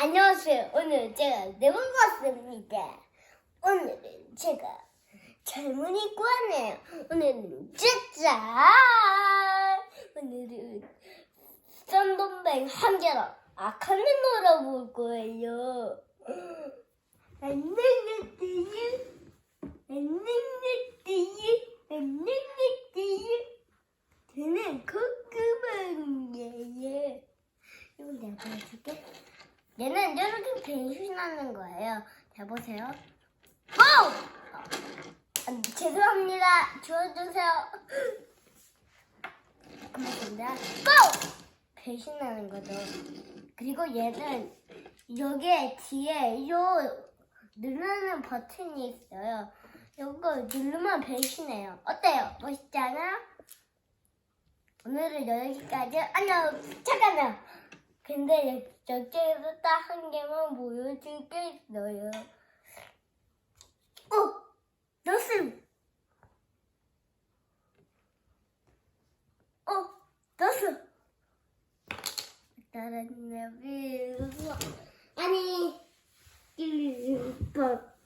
안녕하세요. 오늘 제가 네번 왔습니다. 오늘은 제가 젊은이 구하네요. 오늘은 짜잔! 오늘은 썬돈뱅 한 개로 아카네 놀아볼 거예요. 안녕하세요. 안녕하세요. 안녕하세요. 저는 코코방이에요. 이거 내가 보여줄게. 얘는 이렇게 변신하는 거예요. 자, 보세요. 고! 아, 죄송합니다. 주워주세요. 고맙습니다. 고! 변신하는 거죠. 그리고 얘는 여기에 뒤에 요 누르는 버튼이 있어요. 요거 누르면 변신해요. 어때요? 멋있지 않아요? 오늘은 여기까지. 안녕. 잠깐만요. 근데 저쪽에서 딱 한 개만 보여줄 게 있어요. 어! 너슴! 어! 너슴! 다른 나비 아니, 이거